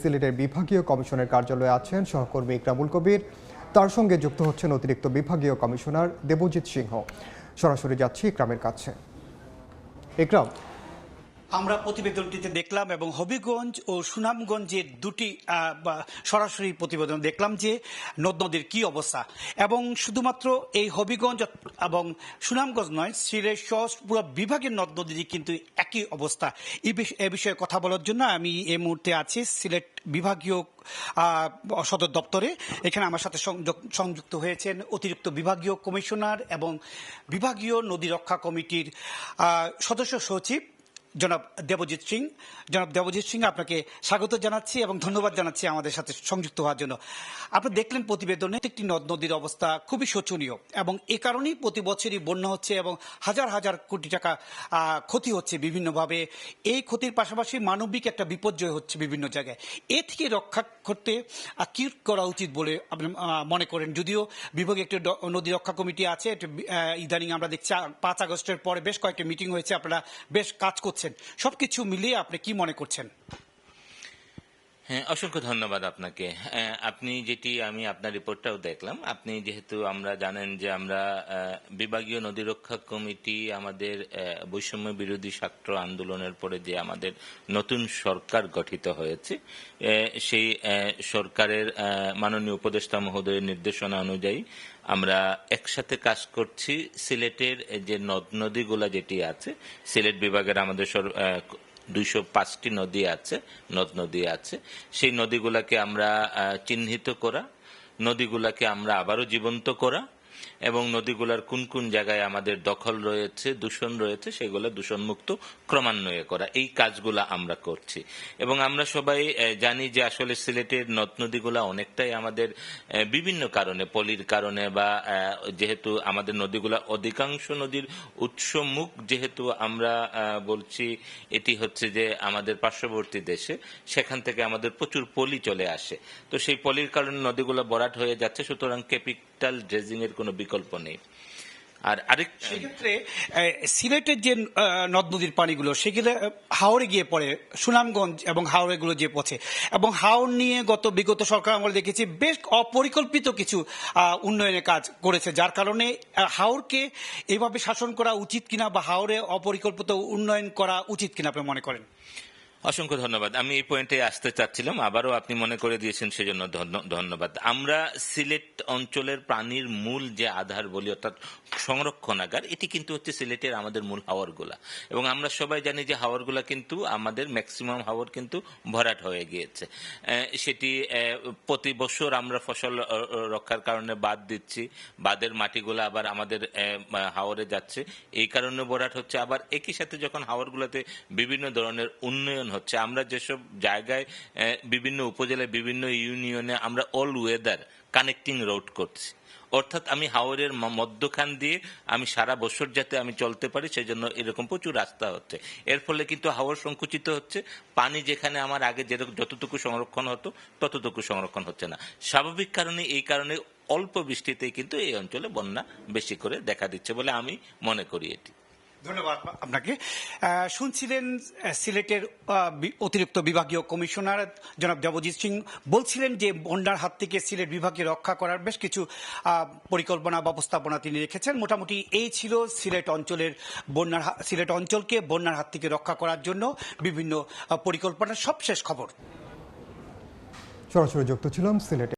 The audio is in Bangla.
সিলেটের বিভাগীয় কমিশনের কার্যালয়ে আছেন সহকর্মী ইকরামুল কবির। তার সঙ্গে যুক্ত হচ্ছেন অতিরিক্ত বিভাগীয় কমিশনার দেবজিৎ সিংহ। সরাসরি যাচ্ছি ইকরামের কাছে। ইকরাম। আমরা প্রতিবেদনটিতে দেখলাম এবং হবিগঞ্জ ও সুনামগঞ্জের দুটি সরাসরি প্রতিবেদন দেখলাম যে নদ নদীর কি অবস্থা। এবং শুধুমাত্র এই হবিগঞ্জ এবং সুনামগঞ্জ নয়, সিলেট সহ পুরো বিভাগের নদ নদীরই কিন্তু একই অবস্থা। এ বিষয়ে কথা বলার জন্য আমি এই মুহূর্তে আছি সিলেট বিভাগীয় সদর দপ্তরে। এখানে আমার সাথে সংযুক্ত হয়েছেন অতিরিক্ত বিভাগীয় কমিশনার এবং বিভাগীয় নদী রক্ষা কমিটির সদস্য সচিব জনাব দেবজিৎ সিং। জনাব দেবজিৎ সিং, আপনাকে স্বাগত জানাচ্ছি এবং ধন্যবাদ জানাচ্ছি আমাদের সাথে সংযুক্ত হওয়ার জন্য। আপনি দেখলেন প্রতিবেদনে একটি নদ, নদীর অবস্থা খুবই শোচনীয় এবং এ কারণেই প্রতি বছরই বন্যা হচ্ছে এবং হাজার হাজার কোটি টাকা ক্ষতি হচ্ছে বিভিন্নভাবে। এই ক্ষতির পাশাপাশি মানবিক একটা বিপর্যয় হচ্ছে বিভিন্ন জায়গায়। এ থেকে রক্ষা করতে কিউট করা উচিত বলে আপনি মনে করেন। যদিও বিভাগে একটি নদী রক্ষা কমিটি আছে ইদানিং আমরা দেখছি পাঁচ আগস্টের পরে বেশ কয়েকটি মিটিং হয়েছে, আপনারা বেশ কাজ করছেন। সবকিছু মিলিয়ে আপনি কি মনে করছেন? হ্যাঁ অসংখ্য ধন্যবাদ আপনাকে। আপনি যেটি আমি আপনার রিপোর্টটাও দেখলাম, আপনি যেহেতু আমরা জানেন যে আমরা বিভাগীয় নদী রক্ষা কমিটি আমাদের বৈষম্য বিরোধী ছাত্র আন্দোলনের পরে যে আমাদের নতুন সরকার গঠিত হয়েছে সেই সরকারের মাননীয় উপদেষ্টা মহোদয়ের নির্দেশনা অনুযায়ী আমরা একসাথে কাজ করছি। সিলেটের যে নদ নদীগুলা যেটি আছে, সিলেট বিভাগের আমাদের দুইশো পাঁচটি নদী আছে, নদ নদী আছে। সেই নদীগুলাকে আমরা চিহ্নিত করা, নদীগুলাকে আমরা আবারও জীবন্ত করা এবং নদীগুলার কোন কোন জায়গায় আমাদের দখল রয়েছে, দূষণ রয়েছে, সেগুলো দূষণমুক্ত ক্রমান্বয়ে করা। এই কাজগুলা আমরা করছি। এবং আমরা সবাই জানি যে আসলে সিলেটের নদ নদীগুলা অনেকটাই আমাদের বিভিন্ন কারণে, পলির কারণে বা যেহেতু আমাদের নদীগুলা অধিকাংশ নদীর উৎসমুখ, যেহেতু আমরা বলছি এটি হচ্ছে যে আমাদের পার্শ্ববর্তী দেশে, সেখান থেকে আমাদের প্রচুর পলি চলে আসে। তো সেই পলির কারণে নদীগুলো বরাট হয়ে যাচ্ছে, সুতরাং ক্যাপিটাল ড্রেজিং এর কোনো বিকল্প নেই। আর আরেক সেক্ষেত্রে সিলেটের যে নদ নদীর পানিগুলো, সেগুলো হাওড়ে গিয়ে পড়ে, সুনামগঞ্জ এবং হাওড়ে গুলো যে পথে এবং হাওড় নিয়ে গত বিগত সরকার আমরা দেখেছি, বেশ অপরিকল্পিত কিছু উন্নয়নের কাজ করেছে, যার কারণে হাওড়কে এইভাবে শাসন করা উচিত কিনা বা হাওড়ে অপরিকল্পিত উন্নয়ন করা উচিত কিনা আপনি মনে করেন? অসংখ্য ধন্যবাদ। আমি এই পয়েন্টে আসতে চাচ্ছিলাম, আবারও আপনি মনে করে দিয়েছেন সেজন্য ধন্য- ধন্যবাদ। আমরা সিলেট অঞ্চলের প্রাণীর মূল যে আধার বলি, অর্থাৎ সংরক্ষণাগার এটি কিন্তু হচ্ছে সিলেটের আমাদের মূল হাওয়ারগুলা এবং আমরা সবাই জানি যে হাওয়ারগুলা কিন্তু আমাদের ম্যাক্সিমাম হাওয়ার কিন্তু ভরাট হয়ে গিয়েছে। সেটি প্রতি বছর আমরা ফসল রক্ষার কারণে বাদ দিচ্ছি, বাদের মাটিগুলা আবার আমাদের হাওরে যাচ্ছে। এই কারণে ভরাট হচ্ছে। আবার একই সাথে যখন হাওরগুলোতে বিভিন্ন ধরনের উন্নয়ন হচ্ছে, আমরা যেসব জায়গায় বিভিন্ন উপজেলায়, বিভিন্ন ইউনিয়নে আমরা অল ওয়েদার কানেক্টিং রোড করছি। অর্থাৎ আমি হাওরের মধ্যখান দিয়ে আমি সারা বছর যাতে আমি চলতে পারি সেই জন্য এরকম প্রচুর রাস্তা হচ্ছে। এর ফলে কিন্তু হাওর সংকুচিত হচ্ছে, পানি যেখানে আমার আগে যেরকম যতটুকু সংরক্ষণ হতো, ততটুকু সংরক্ষণ হচ্ছে না। স্বাভাবিক কারণে, এই কারণে অল্প বৃষ্টিতেই কিন্তু এই অঞ্চলে বন্যা বেশি করে দেখা দিচ্ছে বলে আমি মনে করি এটি। ধন্যবাদ আপনাকে। শুনছিলেন সিলেটের অতিরিক্ত বিভাগীয় কমিশনার জনাব জবজিৎ সিং বলছিলেন যে বন্যার হাত থেকে সিলেট বিভাগকে রক্ষা করার বেশ কিছু পরিকল্পনা ব্যবস্থাপনা তিনি রেখেছেন। মোটামুটি এই ছিল সিলেট অঞ্চলের বন্যার সিলেট অঞ্চলকে বন্যার হাত থেকে রক্ষা করার জন্য বিভিন্ন পরিকল্পনার সবশেষ খবর। সরাসরি যুক্ত ছিলাম সিলেটে।